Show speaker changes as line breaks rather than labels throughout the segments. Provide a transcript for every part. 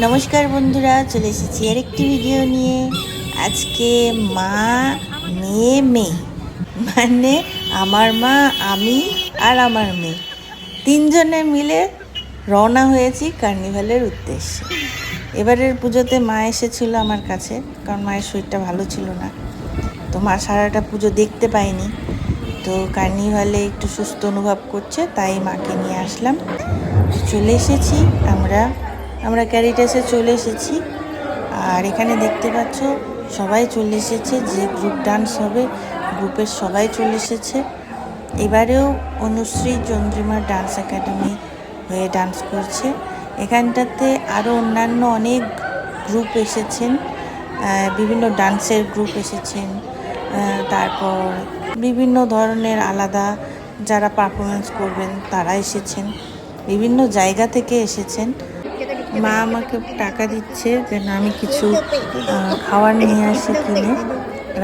নমস্কার বন্ধুরা, চলে এসেছি আর একটি ভিডিও নিয়ে। আজকে মা, মেয়ে মেয়ে। মানে আমার মা, আমি আর আমার মেয়ে। তিনজনে মিলে রওনা হয়েছি কার্নিভালের উদ্দেশ্যে। এবারের পুজোতে মা এসেছিল আমার কাছে, কারণ মায়ের শরীরটা ভালো ছিল না। তো মা সারাটা পুজো দেখতে পাইনি তো কার্নিভালে একটু সুস্থ অনুভব করছে, তাই মাকে নিয়ে আসলাম। চলে এসেছি আমরা আমরা ক্যারিটাসে চলে এসেছি। আর এখানে দেখতে পাচ্ছ, সবাই চলে এসেছে, যে গ্রুপ ডান্স হবে গ্রুপের সবাই চলে এসেছে। এবারেও অনুশ্রী চন্দ্রিমা ডান্স একাডেমি হয়ে ডান্স করছে। এখানটাতে আরও অন্যান্য অনেক গ্রুপ এসেছেন বিভিন্ন ডান্সের গ্রুপ এসেছেন তারপর বিভিন্ন ধরনের আলাদা যারা পারফরমেন্স করবেন, তারা এসেছেন। বিভিন্ন জায়গা থেকে এসেছেন। মা আমাকে টাকা দিচ্ছে যেন আমি কিছু খাবার নিয়ে আসি কিনে।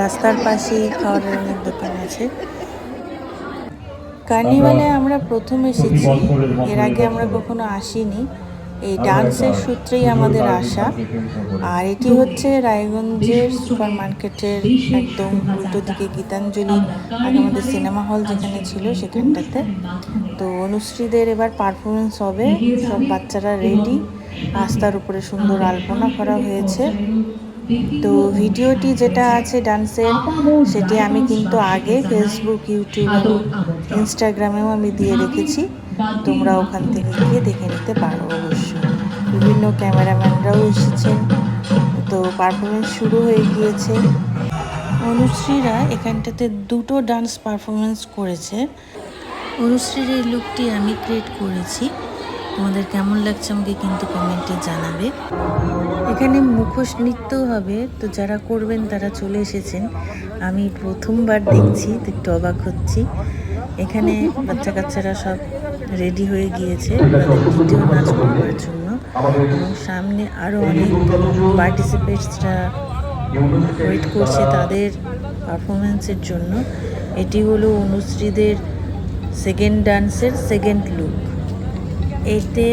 রাস্তার পাশেই খাবারের অনেক দোকান আছে। কার্নিভালে আমরা প্রথম এসেছি। এর আগে আমরা কখনো আসিনি। এই ডান্সের সূত্রেই আমাদের আসা আর এটি হচ্ছে রায়গঞ্জের সুপার মার্কেটের একদম উল্টো দিকে গীতাঞ্জলি আগে আমাদের সিনেমা হল যেখানে ছিল সেখানটাতে। তো অনুশ্রীদের এবার পারফরমেন্স হবে। সব বাচ্চারা রেডি রাস্তার উপরে সুন্দর আলপনা করা হয়েছে। তো ভিডিওটি যেটা আছে ডান্সের সেটি আমি কিন্তু আগে ফেসবুক ইউটিউব ইনস্টাগ্রামেও আমি দিয়ে রেখেছি। তোমরা ওখান থেকে গিয়ে দেখে নিতে পারো অবশ্যই। বিভিন্ন ক্যামেরাম্যানরাও এসেছেন। তো পারফরমেন্স শুরু হয়ে গিয়েছে। অনুশ্রীরা এখানটাতে দুটো ডান্স পারফরমেন্স করেছে। অনুশ্রীর এই লুকটি আমি ক্রিয়েট করেছি। তোমাদের কেমন লাগছে আমাকে কিন্তু কমেন্টে জানাবে। এখানে মুখোশ নৃত্য হবে, তো যারা করবেন তারা চলে এসেছেন। আমি প্রথমবার দেখছি তো একটু অবাক হচ্ছি। এখানে বাচ্চা কাচ্চারা সব রেডি হয়ে গিয়েছে দ্বিতীয় নাচ করবার জন্য। এবং সামনে আরও অনেক পার্টিসিপেটসরা ওয়েট করছে তাদের পারফরমেন্সের জন্য। এটি হলো অনুশ্রীদের সেকেন্ড ডান্সের সেকেন্ড লুক এতে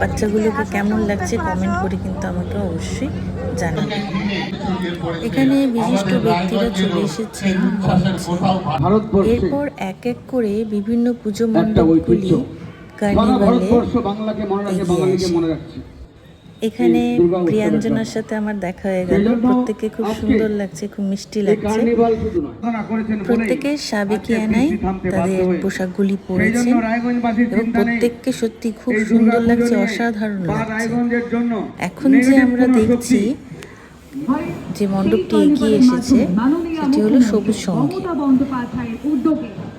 বাচ্চাগুলোকে কেমন লাগছে কমেন্ট করে কিন্তু আমাকে অবশ্যই জানাবে। এখানে বিশিষ্ট ব্যক্তিরা চলে এসেছেন। এরপর এক এক করে বিভিন্ন পুজো মণ্ডপগুলি কার্নিভালে এগিয়ে আসে। এখানে প্রিয়াঞ্জনার সাথে আমার দেখা হয়ে গেল। প্রত্যেকে খুব সুন্দর লাগছে খুব মিষ্টি লাগছে। প্রত্যেকে
থামতে বাধ্য
তাদের। পোশাকগুলি
রায়গঞ্জবাসীর
এবং প্রত্যেককে সত্যি খুব সুন্দর লাগছে অসাধারণ লাগছে। এখন যে আমরা দেখছি যে মণ্ডপটি এগিয়ে এসেছে সেটি হলো সবুজ সঙ্গী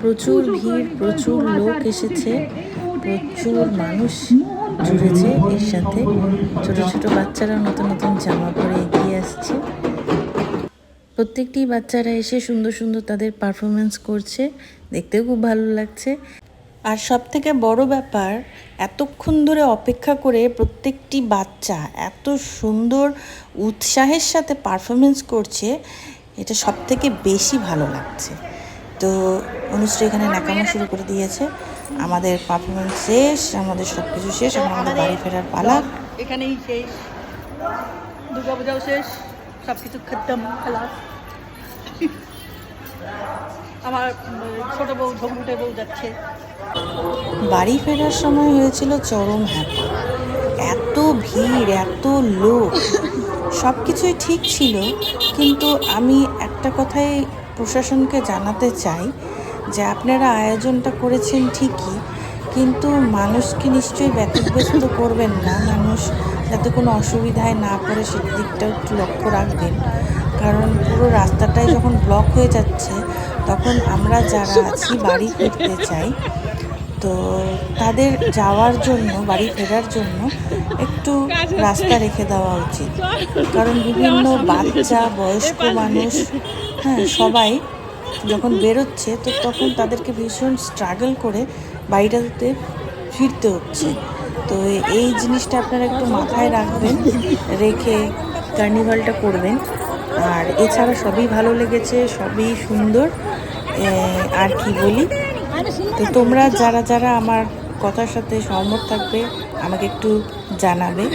প্রচুর ভিড় প্রচুর লোক এসেছে প্রচুর মানুষ জুড়েছে এর সাথে ছোট ছোট বাচ্চারা নতুন নতুন জামা পরে এগিয়ে আসছে। প্রত্যেকটি বাচ্চারা এসে সুন্দর সুন্দর তাদের পারফরমেন্স করছে, দেখতেও খুব ভালো লাগছে। আর সব থেকে বড় ব্যাপার, এতক্ষণ ধরে অপেক্ষা করে প্রত্যেকটি বাচ্চা এত সুন্দর উৎসাহের সাথে পারফরমেন্স করছে, এটা সব থেকে বেশি ভালো লাগছে। তো অনুশ্রী এখানে নাকামো শুরু করে দিয়েছে। আমাদের পারফরমেন্স শেষ আমাদের সব কিছু শেষ এখন আমাদের বাড়ি ফেরার পালা।
এখানেই শেষ। দুর্গা পূজাও শেষ সব কিছু খতম খালাস আমার ছোট বউ ঝগড়ুটে বউ যাচ্ছে।
বাড়ি ফেরার সময় হয়েছিল চরম হ্যাপা। এত ভিড় এত লোক। সব কিছুই ঠিক ছিল কিন্তু আমি একটা কথাই প্রশাসনকে জানাতে চাই যে আপনারা আয়োজনটা করেছেন ঠিকই, কিন্তু মানুষকে নিশ্চয়ই ব্যতিব্যস্ত করবেন না। মানুষ যাতে কোনো অসুবিধায় না পড়ে সেদিকটাও একটু লক্ষ্য রাখবেন। কারণ পুরো রাস্তাটাই যখন ব্লক হয়ে যাচ্ছে, তখন আমরা যারা আছি বাড়ি ফিরতে চাই তো তাদের যাওয়ার জন্য, বাড়ি ফেরার জন্য একটু রাস্তা রেখে দেওয়া উচিত। কারণ বিভিন্ন বাচ্চা, বয়স্ক মানুষ হ্যাঁ সবাই যখন বেরোচ্ছে, তো তখন তাদেরকে ভীষণ স্ট্রাগল করে বাড়িটাতে ফিরতে হচ্ছে। তো এই জিনিসটা আপনারা একটু মাথায় রাখবেন, রেখে কার্নিভালটা করবেন। আর এছাড়া সবই ভালো লেগেছে, সবই সুন্দর। আর কি বলি? তো তোমরা যারা যারা আমার কথার সাথে সহমত থাকবে আমাকে একটু জানাবে।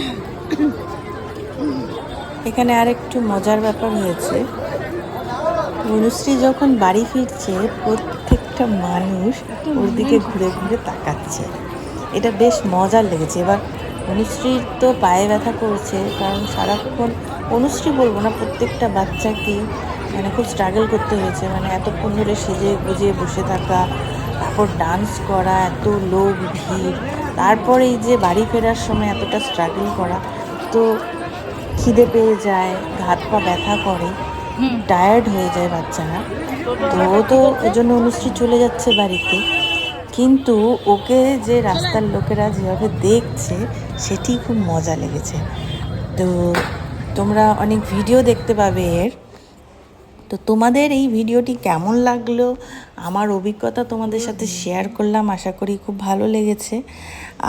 এখানে আর একটু মজার ব্যাপার হয়েছে। অনুশ্রী যখন বাড়ি ফিরছে প্রত্যেকটা মানুষ ওর দিকে ঘুরে ঘুরে তাকাচ্ছে। এটা বেশ মজার লেগেছে। এবার অনুশ্রীর তো পায়ে ব্যথা করছে কারণ সারাক্ষণ অনুশ্রী বলব না প্রত্যেকটা বাচ্চাকেই মানে খুব স্ট্রাগল করতে হয়েছে। মানে এতক্ষণ ধরে সেজে গুজে বসে থাকা তারপর ডান্স করা এত লোক ভিড়। তারপরে এই যে বাড়ি ফেরার সময় এতটা স্ট্রাগল করা তো খিদে পেয়ে যায় হাত পা ব্যথা করে টায়ার্ড হয়ে যায় বাচ্চারা। তো ও তো ওই জন্য অনুশ্রী চলে যাচ্ছে বাড়িতে। কিন্তু ওকে যে রাস্তার লোকেরা যেভাবে দেখছে সেটি খুব মজা লেগেছে। তো তোমরা অনেক ভিডিও দেখতে পাবে এর। তো তোমাদের এই ভিডিওটি কেমন লাগল? আমার অভিজ্ঞতা তোমাদের সাথে শেয়ার করলাম, আশা করি খুব ভালো লেগেছে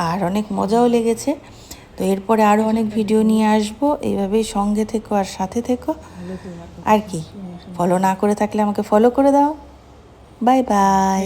আর অনেক মজাও লেগেছে। তো এরপরে আরও অনেক ভিডিও নিয়ে আসব। এইভাবেই সঙ্গে থেকো আর সাথে থেকো। আর কি? ফলো না করে থাকলে আমাকে ফলো করে দাও। Bye bye